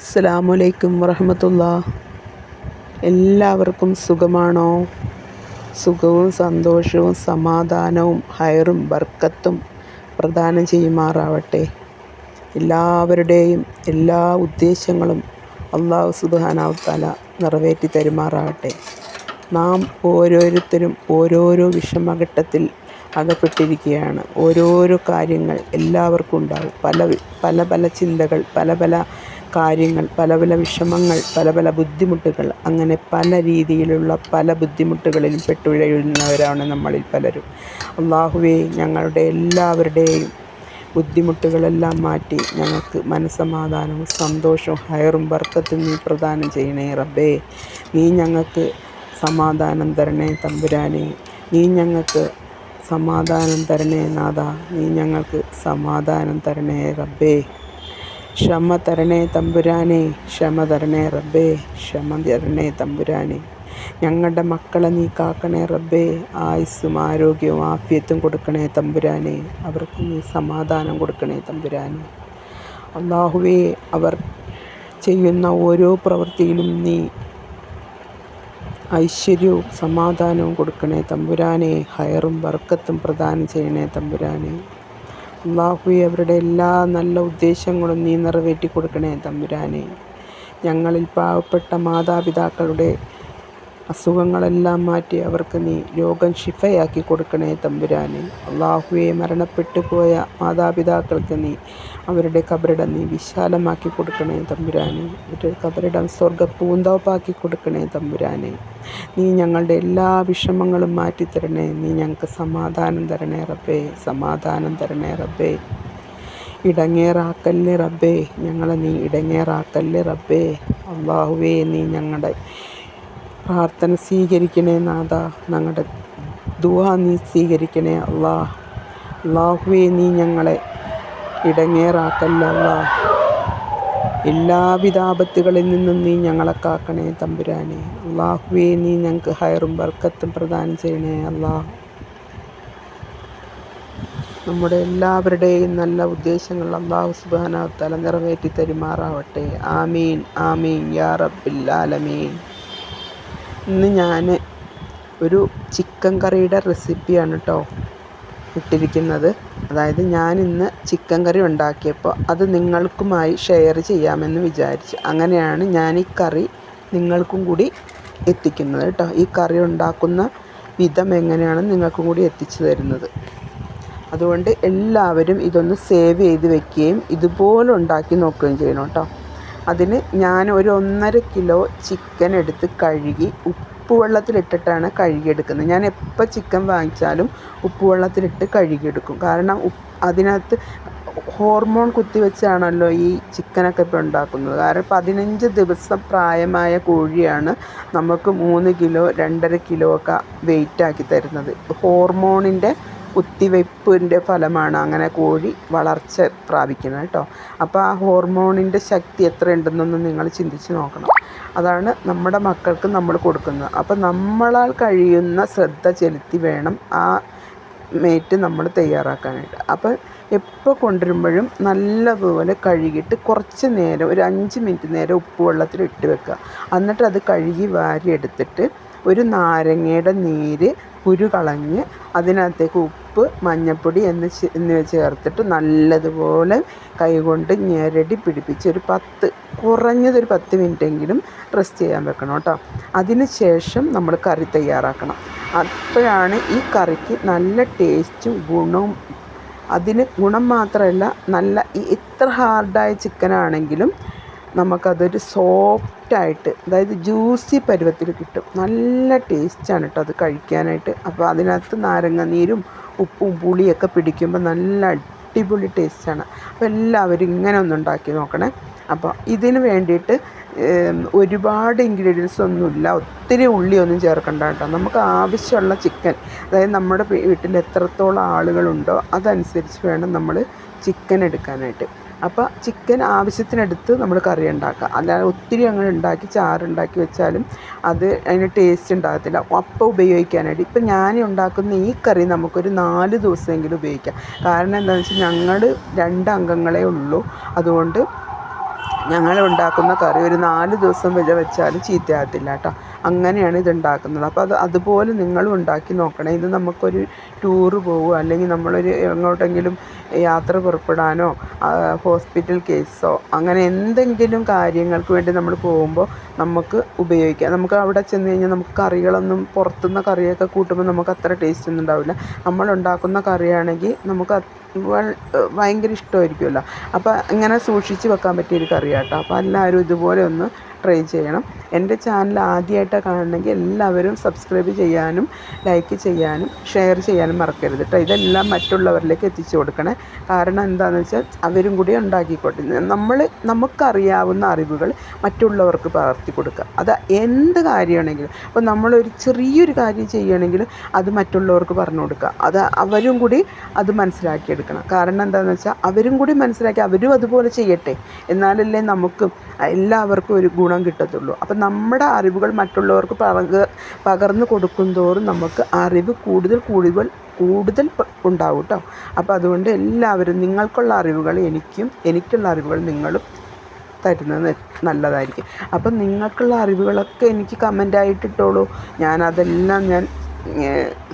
അസ്സലാമലൈക്കും വറഹമത്തുള്ള. എല്ലാവർക്കും സുഖമാണോ? സുഖവും സന്തോഷവും സമാധാനവും ഹയറും ബർക്കത്തും പ്രദാനം ചെയ്യുമാറാവട്ടെ. എല്ലാവരുടെയും എല്ലാ ഉദ്ദേശങ്ങളും അള്ളാഹു സുബാനാവത്താല നിറവേറ്റി തരുമാറാവട്ടെ. നാം ഓരോരുത്തരും ഓരോരോ വിഷമഘട്ടത്തിൽ അകപ്പെട്ടിരിക്കുകയാണ്. ഓരോരോ കാര്യങ്ങൾ എല്ലാവർക്കും ഉണ്ടാകും പല പല പല ചിന്തകൾ പല പല കാര്യങ്ങൾ പല പല വിഷമങ്ങൾ പല പല ബുദ്ധിമുട്ടുകൾ അങ്ങനെ പല രീതിയിലുള്ള പല ബുദ്ധിമുട്ടുകളിലും പെട്ടുഴയുന്നവരാണ് നമ്മളിൽ പലരും. അള്ളാഹുവേ ഞങ്ങളുടെ എല്ലാവരുടെയും ബുദ്ധിമുട്ടുകളെല്ലാം മാറ്റി ഞങ്ങൾക്ക് മനസ്സമാധാനവും സന്തോഷവും ഹയറും ബർക്കത്തും നീ പ്രദാനം ചെയ്യണേ റബ്ബേ. നീ ഞങ്ങൾക്ക് സമാധാനം തരണേ തമ്പുരാനെ. നീ ഞങ്ങൾക്ക് സമാധാനം തരണേ നാഥ. നീ ഞങ്ങൾക്ക് സമാധാനം തരണേ റബ്ബേ. ക്ഷമ തരണേ തമ്പുരാനെ ക്ഷമ തരണേ റബ്ബേ ക്ഷമ തരണേ തമ്പുരാനെ. ഞങ്ങളുടെ മക്കളെ നീ കാക്കണേ റബ്ബേ ആയുസ്സും ആരോഗ്യവും ആഫ്യത്തും കൊടുക്കണേ തമ്പുരാനെ. അവർക്ക് നീ സമാധാനം കൊടുക്കണേ തമ്പുരാനെ. അള്ളാഹുവേ അവർ ചെയ്യുന്ന ഓരോ പ്രവൃത്തിയിലും നീ ഐശ്വര്യവും സമാധാനവും കൊടുക്കണേ തമ്പുരാനെ. ഹയറും വർക്കത്തും പ്രദാനം ചെയ്യണേ തമ്പുരാനെ. അള്ളാഹുവെ അവരുടെ എല്ലാ നല്ല ഉദ്ദേശങ്ങളും നീ നിറവേറ്റി കൊടുക്കണേ തമ്പുരാനെ. ഞങ്ങളിൽ പാവപ്പെട്ട മാതാപിതാക്കളുടെ അസുഖങ്ങളെല്ലാം മാറ്റി അവർക്ക് നീ രോഗം ശിഫയാക്കി കൊടുക്കണേ തമ്പുരാനെ. അള്ളാഹുവെ മരണപ്പെട്ടു പോയ മാതാപിതാക്കൾക്ക് നീ അവരുടെ കബറിടം നീ വിശാലമാക്കി കൊടുക്കണേ തമ്പുരാനെ. അവരുടെ കബറിടം സ്വർഗ പൂന്തോപ്പാക്കി കൊടുക്കണേ തമ്പുരാനെ. നീ ഞങ്ങളുടെ എല്ലാ വിഷമങ്ങളും മാറ്റിത്തരണേ. നീ ഞങ്ങൾക്ക് സമാധാനം തരണേ റബ്ബേ സമാധാനം തരണേ റബ്ബേ. ഇടങ്ങേറാക്കല്ലേ റബ്ബേ. ഞങ്ങളെ നീ ഇടങ്ങേറാക്കല്ലേ റബ്ബേ. അള്ളാഹുവേ നീ ഞങ്ങളുടെ പ്രാർത്ഥന സ്വീകരിക്കണേ നാഥ ഞങ്ങളുടെ ദുആ നീ സ്വീകരിക്കണേ അള്ളാ അള്ളാഹുവേ നീ ഞങ്ങളെ ഇടങ്ങേറാക്കല്ല അള്ളാ എല്ലാവിധ ആപത്തുകളിൽ നിന്നും നീ ഞങ്ങളെ കാക്കണേ തമ്പുരാനെ. അള്ളാഹുവേ നീ ഞങ്ങൾക്ക് ഹയറും ബർക്കത്തും പ്രദാനം ചെയ്യണേ അള്ളാഹ് നമ്മുടെ എല്ലാവരുടെയും നല്ല ഉദ്ദേശങ്ങൾ അള്ളാഹു സുബാന തല നിറവേറ്റി തരുമാറാവട്ടെ. ആമീൻ ആമീൻ യാ റബ്ബിൽ ആലമീൻ. ഇന്ന് ഞാൻ ഒരു ചിക്കൻ കറിയുടെ റെസിപ്പിയാണ് കേട്ടോ ഇട്ടിരിക്കുന്നത്. അതായത് ഞാൻ ഇന്ന് ചിക്കൻ കറി ഉണ്ടാക്കിയപ്പോൾ അത് നിങ്ങൾക്കുമായി ഷെയർ ചെയ്യാമെന്ന് വിചാരിച്ചു അങ്ങനെയാണ് ഞാൻ ഈ കറി നിങ്ങൾക്കും കൂടി എത്തിക്കുന്നത് കേട്ടോ ഈ കറി ഉണ്ടാക്കുന്ന വിധം എങ്ങനെയാണ് നിങ്ങൾക്കും കൂടി എത്തിച്ചു തരുന്നത്. അതുകൊണ്ട് എല്ലാവരും ഇതൊന്ന് സേവ് ചെയ്ത് വെക്കുകയും ഇതുപോലെ ഉണ്ടാക്കി നോക്കുകയും ചെയ്യണം കേട്ടോ അതിന് ഞാൻ ഒരു ഒന്നര കിലോ ചിക്കൻ എടുത്ത് കഴുകി ഉപ്പുവെള്ളത്തിലിട്ടിട്ടാണ് കഴുകിയെടുക്കുന്നത്. ഞാൻ എപ്പോൾ ചിക്കൻ വാങ്ങിച്ചാലും ഉപ്പുവെള്ളത്തിലിട്ട് കഴുകിയെടുക്കും. കാരണം അതിനകത്ത് ഹോർമോൺ കുത്തിവെച്ചാണല്ലോ ഈ ചിക്കനൊക്കെ ഇപ്പോൾ ഉണ്ടാക്കുന്നത്. കാരണം പതിനഞ്ച് ദിവസം പ്രായമായ കോഴിയാണ് നമുക്ക് മൂന്ന് കിലോ രണ്ടര കിലോ ഒക്കെ വെയിറ്റാക്കി തരുന്നത്. ഹോർമോണിന്റെ കുത്തിവയ്പ്പിന്റെ ഫലമാണ് അങ്ങനെ കോഴി വളർച്ച പ്രാപിക്കുന്നത് കേട്ടോ. അപ്പോൾ ആ ഹോർമോണിന്റെ ശക്തി എത്ര ഉണ്ടെന്നൊന്ന് നിങ്ങൾ ചിന്തിച്ച് നോക്കണം. അതാണ് നമ്മുടെ മക്കൾക്ക് നമ്മൾ കൊടുക്കുന്നത്. അപ്പോൾ നമ്മളാൽ കഴിയുന്ന ശ്രദ്ധ ചെലുത്തി വേണം ആ മേറ്റ് നമ്മൾ തയ്യാറാക്കാനായിട്ട്. അപ്പോൾ എപ്പോൾ കൊണ്ടുവരുമ്പോഴും നല്ലപോലെ കഴുകിയിട്ട് കുറച്ച് നേരം ഒരു അഞ്ച് മിനിറ്റ് നേരം ഉപ്പ് വെള്ളത്തിൽ ഇട്ട് വെക്കുക. എന്നിട്ട് അത് കഴുകി വാരി എടുത്തിട്ട് ഒരു നാരങ്ങയുടെ നീര് കുരു കളഞ്ഞ് അതിനകത്തേക്ക് ഉപ്പ് മഞ്ഞൾപ്പൊടി എന്ന് എന്നിവ ചേർത്തിട്ട് നല്ലതുപോലെ കൈകൊണ്ട് ഞെരടി പിടിപ്പിച്ച് ഒരു പത്ത് കുറഞ്ഞതൊരു പത്ത് മിനിറ്റെങ്കിലും റെസ്റ്റ് ചെയ്യാൻ വെക്കണം കേട്ടോ. അതിന് ശേഷം നമ്മൾ കറി തയ്യാറാക്കണം. അപ്പോഴാണ് ഈ കറിക്ക് നല്ല ടേസ്റ്റും ഗുണവും. അതിന് ഗുണം മാത്രമല്ല നല്ല ഈ ഇത്ര ഹാർഡായ ചിക്കനാണെങ്കിലും നമുക്കതൊരു സോഫ്റ്റായിട്ട് അതായത് ജ്യൂസി പരുവത്തിൽ കിട്ടും. നല്ല ടേസ്റ്റാണ് കേട്ടോ അത് കഴിക്കാനായിട്ട്. അപ്പോൾ അതിനകത്ത് നാരങ്ങ നീരും ഉപ്പും പുളിയൊക്കെ പിടിക്കുമ്പോൾ നല്ല അടിപൊളി ടേസ്റ്റാണ്. അപ്പോൾ എല്ലാവരും ഇങ്ങനെ ഒന്ന് ഉണ്ടാക്കി നോക്കണേ. അപ്പോൾ ഇതിന് വേണ്ടിയിട്ട് ഒരുപാട് ഇൻഗ്രീഡിയൻസ് ഒന്നുമില്ല. ഒത്തിരി ഉള്ളിയൊന്നും ചേർക്കണ്ട കേട്ടോ. നമുക്ക് ആവശ്യമുള്ള ചിക്കൻ അതായത് നമ്മുടെ വീട്ടിൽ എത്രത്തോളം ആളുകളുണ്ടോ അതനുസരിച്ച് വേണം നമ്മൾ ചിക്കൻ എടുക്കാനായിട്ട്. അപ്പോൾ ചിക്കൻ ആവശ്യത്തിനെടുത്ത് നമ്മൾ കറി ഉണ്ടാക്കുക. അല്ലാതെ ഒത്തിരി അങ്ങനെ ഉണ്ടാക്കി ചാറുണ്ടാക്കി വെച്ചാലും അത് അതിന് ടേസ്റ്റ് ഉണ്ടാകത്തില്ല. അപ്പം ഉപയോഗിക്കാനായിട്ട് ഇപ്പം ഞാൻ ഉണ്ടാക്കുന്ന ഈ കറി നമുക്കൊരു നാല് ദിവസമെങ്കിലും ഉപയോഗിക്കാം. കാരണം എന്താണെന്ന് വെച്ചാൽ ഞങ്ങൾ രണ്ട് അംഗങ്ങളെ ഉള്ളൂ. അതുകൊണ്ട് ഞങ്ങൾ ഉണ്ടാക്കുന്ന കറി ഒരു നാല് ദിവസം വരെ വെച്ചാലും ചീത്തയാകത്തില്ല കേട്ടോ. അങ്ങനെയാണ് ഇത് ഉണ്ടാക്കുന്നത് അപ്പോൾ അത് അതുപോലെ നിങ്ങളും ഉണ്ടാക്കി നോക്കണേ. ഇത് നമുക്കൊരു ടൂറ് പോവുക അല്ലെങ്കിൽ നമ്മളൊരു എങ്ങോട്ടെങ്കിലും യാത്ര പുറപ്പെടാനോ ഹോസ്പിറ്റൽ കേസോ അങ്ങനെ എന്തെങ്കിലും കാര്യങ്ങൾക്ക് വേണ്ടി നമ്മൾ പോകുമ്പോൾ നമുക്ക് ഉപയോഗിക്കാം. നമുക്ക് അവിടെ ചെന്ന് കഴിഞ്ഞാൽ നമുക്ക് കറികളൊന്നും പുറത്തുനിന്ന് കറിയൊക്കെ കൂട്ടുമ്പോൾ നമുക്ക് അത്ര ടേസ്റ്റ് ഒന്നും ഉണ്ടാവില്ല. നമ്മൾ ഉണ്ടാക്കുന്ന കറിയാണെങ്കിൽ നമുക്ക് ഭയങ്കര ഇഷ്ടമായിരിക്കുമല്ലോ. അപ്പോൾ ഇങ്ങനെ സൂക്ഷിച്ച് വെക്കാൻ പറ്റിയൊരു കറിയാട്ടോ. അപ്പോൾ എല്ലാവരും ഇതുപോലെ ഒന്ന് ട്രൈ ചെയ്യണം. എന്റെ ചാനൽ ആദ്യമായിട്ടാണ് കാണണമെങ്കിൽ എല്ലാവരും സബ്സ്ക്രൈബ് ചെയ്യാനും ലൈക്ക് ചെയ്യാനും ഷെയർ ചെയ്യാനും മറക്കരുത് കേട്ടോ ഇതെല്ലാം മറ്റുള്ളവരിലേക്ക് എത്തിച്ചു കൊടുക്കണേ. കാരണം എന്താണെന്ന് വെച്ചാൽ അവരും കൂടി ഉണ്ടാക്കിക്കോട്ടെ. നമ്മൾ നമുക്കറിയാവുന്ന അറിവുകൾ മറ്റുള്ളവർക്ക് പകർത്തി കൊടുക്കുക. അത് എന്ത് കാര്യമാണെങ്കിലും. അപ്പോൾ നമ്മളൊരു ചെറിയൊരു കാര്യം ചെയ്യുകയാണെങ്കിൽ അത് മറ്റുള്ളവർക്ക് പറഞ്ഞു കൊടുക്കുക. അത് അവരും കൂടി അത് മനസ്സിലാക്കിയെടുക്കണം. കാരണം എന്താണെന്ന് വെച്ചാൽ അവരും കൂടി മനസ്സിലാക്കി അവരും അതുപോലെ ചെയ്യട്ടെ. എന്നാലല്ലേ നമുക്കും എല്ലാവർക്കും ഒരു ഗുണം കിട്ടത്തുള്ളൂ. അപ്പം നമ്മുടെ അറിവുകൾ മറ്റുള്ളവർക്ക് പകർ പകർന്നു കൊടുക്കുന്തോറും നമുക്ക് അറിവ് കൂടുതൽ കൂടുതൽ കൂടുതൽ ഉണ്ടാവും കേട്ടോ അപ്പോൾ അതുകൊണ്ട് എല്ലാവരും നിങ്ങൾക്കുള്ള അറിവുകൾ എനിക്കും എനിക്കുള്ള അറിവുകൾ നിങ്ങളും തരുന്നത് നല്ലതായിരിക്കും. അപ്പം നിങ്ങൾക്കുള്ള അറിവുകളൊക്കെ എനിക്ക് കമന്റായിട്ട് ഇട്ടോളൂ. ഞാനതെല്ലാം ഞാൻ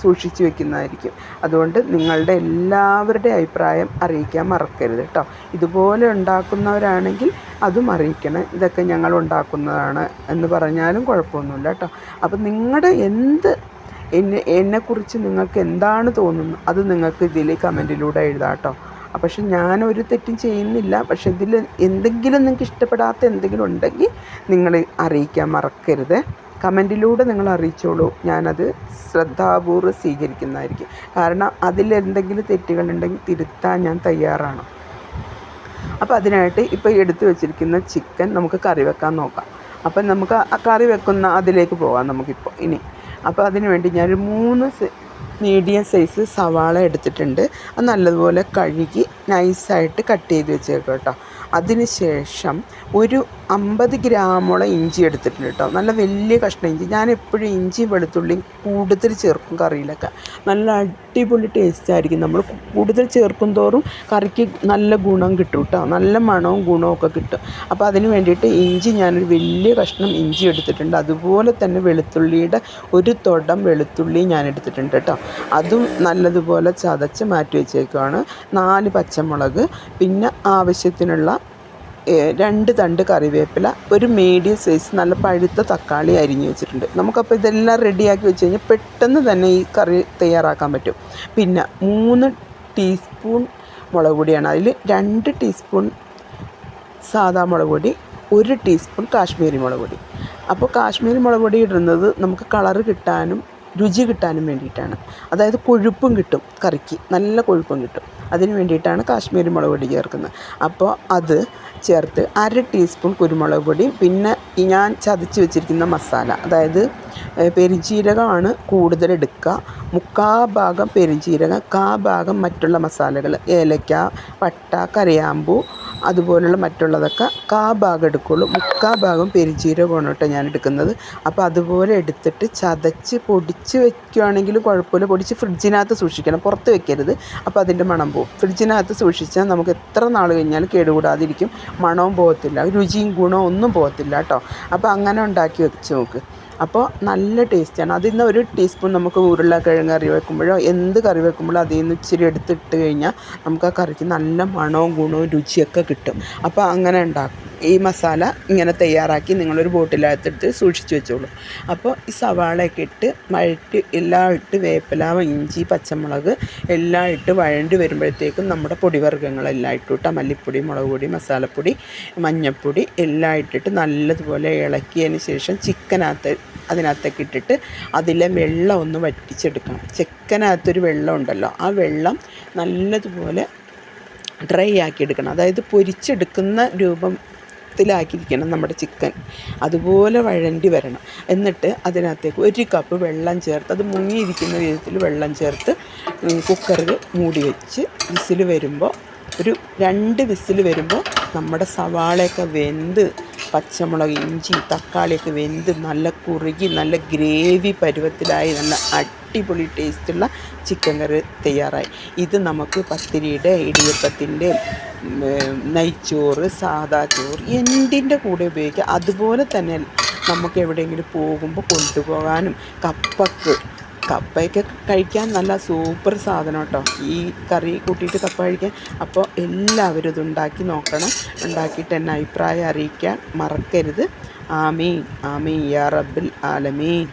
സൂക്ഷിച്ച് വെക്കുന്നതായിരിക്കും. അതുകൊണ്ട് നിങ്ങളുടെ എല്ലാവരുടെ അഭിപ്രായം അറിയിക്കാൻ മറക്കരുത് കേട്ടോ ഇതുപോലെ ഉണ്ടാക്കുന്നവരാണെങ്കിൽ അതും അറിയിക്കണം. ഇതൊക്കെ ഞങ്ങൾ ഉണ്ടാക്കുന്നതാണ് എന്ന് പറഞ്ഞാലും കുഴപ്പമൊന്നുമില്ല കേട്ടോ അപ്പം നിങ്ങളുടെ എന്ത് എന്നെ എന്നെക്കുറിച്ച് നിങ്ങൾക്ക് എന്താണ് തോന്നുന്നത്? അത് നിങ്ങൾക്ക് ഇതിൽ കമന്റിലൂടെ എഴുതാം കേട്ടോ പക്ഷെ ഞാനൊരു തെറ്റും ചെയ്യുന്നില്ല. പക്ഷെ ഇതിൽ എന്തെങ്കിലും നിങ്ങൾക്ക് ഇഷ്ടപ്പെടാത്ത എന്തെങ്കിലും ഉണ്ടെങ്കിൽ നിങ്ങൾ അറിയിക്കാൻ മറക്കരുത്. കമന്റിലൂടെ നിങ്ങൾ അറിയിച്ചോളൂ. ഞാനത് ശ്രദ്ധാപൂർവം സ്വീകരിക്കുന്നതായിരിക്കും. കാരണം അതിലെന്തെങ്കിലും തെറ്റുകളുണ്ടെങ്കിൽ തിരുത്താൻ ഞാൻ തയ്യാറാണ്. അപ്പോൾ അതിനായിട്ട് ഇപ്പോൾ എടുത്തു വെച്ചിരിക്കുന്ന ചിക്കൻ നമുക്ക് കറി വെക്കാൻ നോക്കാം. അപ്പം നമുക്ക് ആ കറി വെക്കുന്ന അതിലേക്ക് പോകാം നമുക്കിപ്പോൾ ഇനി അപ്പോൾ അതിന് വേണ്ടി ഞാനൊരു മൂന്ന് മീഡിയം സൈസ് സവാള എടുത്തിട്ടുണ്ട്. അത് നല്ലതുപോലെ കഴുകി നൈസായിട്ട് കട്ട് ചെയ്ത് വെച്ചേക്കാം കേട്ടോ. അതിന് ശേഷം ഒരു അമ്പത് ഗ്രാമോളം ഇഞ്ചി എടുത്തിട്ടുണ്ട് കേട്ടോ. നല്ല വലിയ കഷ്ണം ഇഞ്ചി. ഞാൻ എപ്പോഴും ഇഞ്ചി വെളുത്തുള്ളിയും കൂടുതൽ ചേർക്കും കറിയിലൊക്കെ. നല്ല അടിപൊളി ടേസ്റ്റ് ആയിരിക്കും നമ്മൾ കൂടുതൽ ചേർക്കും തോറും കറിക്ക് നല്ല ഗുണം കിട്ടും കേട്ടോ. നല്ല മണവും ഗുണവും ഒക്കെ കിട്ടും. അപ്പോൾ അതിന് വേണ്ടിയിട്ട് ഇഞ്ചി ഞാനൊരു വലിയ കഷ്ണം ഇഞ്ചി എടുത്തിട്ടുണ്ട്. അതുപോലെ തന്നെ വെളുത്തുള്ളിയുടെ ഒരു തൊടം വെളുത്തുള്ളി ഞാൻ എടുത്തിട്ടുണ്ട് കേട്ടോ. അതും നല്ലതുപോലെ ചതച്ച് മാറ്റി വെച്ചേക്കുവാണ്. നാല് പച്ചമുളക് പിന്നെ ആവശ്യത്തിനുള്ള രണ്ട് തണ്ട് കറിവേപ്പില ഒരു മീഡിയം സൈസ് നല്ല പഴുത്ത തക്കാളി അരിഞ്ഞു വെച്ചിട്ടുണ്ട്. നമുക്കപ്പോൾ ഇതെല്ലാം റെഡിയാക്കി വെച്ച് കഴിഞ്ഞാൽ പെട്ടെന്ന് തന്നെ ഈ കറി തയ്യാറാക്കാൻ പറ്റും. പിന്നെ മൂന്ന് ടീസ്പൂൺ മുളക് പൊടിയാണ്. അതിൽ രണ്ട് ടീസ്പൂൺ സാധാ മുളക് പൊടി ഒരു ടീസ്പൂൺ കാശ്മീരി മുളക് പൊടി. അപ്പോൾ കാശ്മീരി മുളക് പൊടി ഇടുന്നത് നമുക്ക് കളറ് കിട്ടാനും രുചി കിട്ടാനും വേണ്ടിയിട്ടാണ്. അതായത് കൊഴുപ്പും കിട്ടും കറിക്ക്. നല്ല കൊഴുപ്പും കിട്ടും. അതിന് വേണ്ടിയിട്ടാണ് കാശ്മീരി മുളക് പൊടി ചേർക്കുന്നത്. അപ്പോൾ അത് ചേർത്ത് അര ടീസ്പൂൺ കുരുമുളക് പൊടി പിന്നെ ഞാൻ ചതച്ച് വെച്ചിരിക്കുന്ന മസാല അതായത് പെരുംജീരകമാണ് കൂടുതൽ എടുക്കുക. മുക്കാ ഭാഗം പെരുംജീരകം കാ ഭാഗം മറ്റുള്ള മസാലകൾ ഏലക്ക പട്ട കരയാമ്പൂ അതുപോലുള്ള മറ്റുള്ളതൊക്കെ കാ ഭാഗം എടുക്കുള്ളൂ. മുക്കാ ഭാഗം പെരുംജീരകമാണ് കേട്ടോ ഞാൻ എടുക്കുന്നത്. അപ്പോൾ അതുപോലെ എടുത്തിട്ട് ചതച്ച് പൊടിച്ച് വെക്കുകയാണെങ്കിൽ കുഴപ്പമില്ല. പൊടിച്ച് ഫ്രിഡ്ജിനകത്ത് സൂക്ഷിക്കണം. പുറത്ത് വെക്കരുത്. അപ്പോൾ അതിന്റെ മണം പോകും ഫ്രിഡ്ജിനകത്ത് സൂക്ഷിച്ചാൽ നമുക്ക് എത്ര നാൾ കഴിഞ്ഞാലും കേടുകൂടാതിരിക്കും. മണവും പോകത്തില്ല. രുചിയും ഗുണവും ഒന്നും പോകത്തില്ല കേട്ടോ. അപ്പോൾ അങ്ങനെ ഉണ്ടാക്കി വെച്ച് നോക്ക്. അപ്പോൾ നല്ല ടേസ്റ്റാണ്. അതിൽ നിന്ന് ഒരു ടീസ്പൂൺ നമുക്ക് ഉരുളക്കിഴങ്ങ് കറി വെക്കുമ്പോഴോ എന്ത് കറി വെക്കുമ്പോഴോ അതിൽ നിന്ന് ഇച്ചിരി എടുത്തിട്ട് കഴിഞ്ഞാൽ നമുക്ക് ആ കറിക്ക് നല്ല മണവും ഗുണവും രുചിയൊക്കെ കിട്ടും. അപ്പോൾ അങ്ങനെ ഉണ്ടാക്കും. ഈ മസാല ഇങ്ങനെ തയ്യാറാക്കി നിങ്ങളൊരു ബോട്ടിലകത്തെടുത്ത് സൂക്ഷിച്ചു വെച്ചോളൂ. അപ്പോൾ ഈ സവാളയൊക്കെ ഇട്ട് മഴറ്റ് എല്ലാം ഇട്ട് വേപ്പില ഇഞ്ചി പച്ചമുളക് എല്ലാം ഇട്ട് വഴണ്ടി വരുമ്പോഴത്തേക്കും നമ്മുടെ പൊടിവർഗങ്ങളെല്ലാം ഇട്ടു കേട്ടോ. മല്ലിപ്പൊടി മുളക് പൊടി മസാലപ്പൊടി മഞ്ഞൾപ്പൊടി എല്ലാം ഇട്ടിട്ട് നല്ലതുപോലെ ഇളക്കിയതിന് ശേഷം ചിക്കനകത്ത് അതിനകത്തേക്ക് ഇട്ടിട്ട് അതിലെ വെള്ളം ഒന്ന് വറ്റിച്ചെടുക്കണം. ചിക്കനകത്തൊരു വെള്ളം ഉണ്ടല്ലോ ആ വെള്ളം നല്ലതുപോലെ ഡ്രൈ ആക്കി എടുക്കണം. അതായത് പൊരിച്ചെടുക്കുന്ന രൂപം ത്തിലാക്കിയിരിക്കണം നമ്മുടെ ചിക്കൻ. അതുപോലെ വഴണ്ടി വരണം. എന്നിട്ട് അതിനകത്തേക്ക് ഒരു കപ്പ് വെള്ളം ചേർത്ത് അത് മുങ്ങിയിരിക്കുന്ന വിധത്തിൽ വെള്ളം ചേർത്ത് കുക്കറിൽ മൂടി വെച്ച് വിസിൽ വരുമ്പോൾ ഒരു രണ്ട് വിസിൽ വരുമ്പോൾ നമ്മുടെ സവാളയൊക്കെ വെന്ത് പച്ചമുളക് ഇഞ്ചി തക്കാളിയൊക്കെ വെന്ത് നല്ല കുറുകി നല്ല ഗ്രേവി പരുവത്തിലായി നല്ല അടിപൊളി ടേസ്റ്റുള്ള ചിക്കൻ കറി തയ്യാറായി. ഇത് നമുക്ക് പത്തിരിയുടെ ഇടിയപ്പത്തിന്റെ നെയ്ച്ചോറ് സാദാ ചോറ് എന്തിന്റെ കൂടെ ഉപയോഗിക്കാം? അതുപോലെ തന്നെ നമുക്ക് എവിടെയെങ്കിലും പോകുമ്പോൾ കൊണ്ടുപോകാനും കപ്പക്ക് കപ്പയൊക്കെ കഴിക്കാൻ നല്ല സൂപ്പർ സാധനം കേട്ടോ. ഈ കറി കൂട്ടിയിട്ട് കപ്പ കഴിക്കാൻ. അപ്പോൾ എല്ലാവരും ഇതുണ്ടാക്കി നോക്കണം. ഉണ്ടാക്കിയിട്ട് എന്നെ അഭിപ്രായം അറിയിക്കാൻ മറക്കരുത്. ആമീൻ. ആമീൻ. യാ റബ്ബിൽ ആലമീൻ.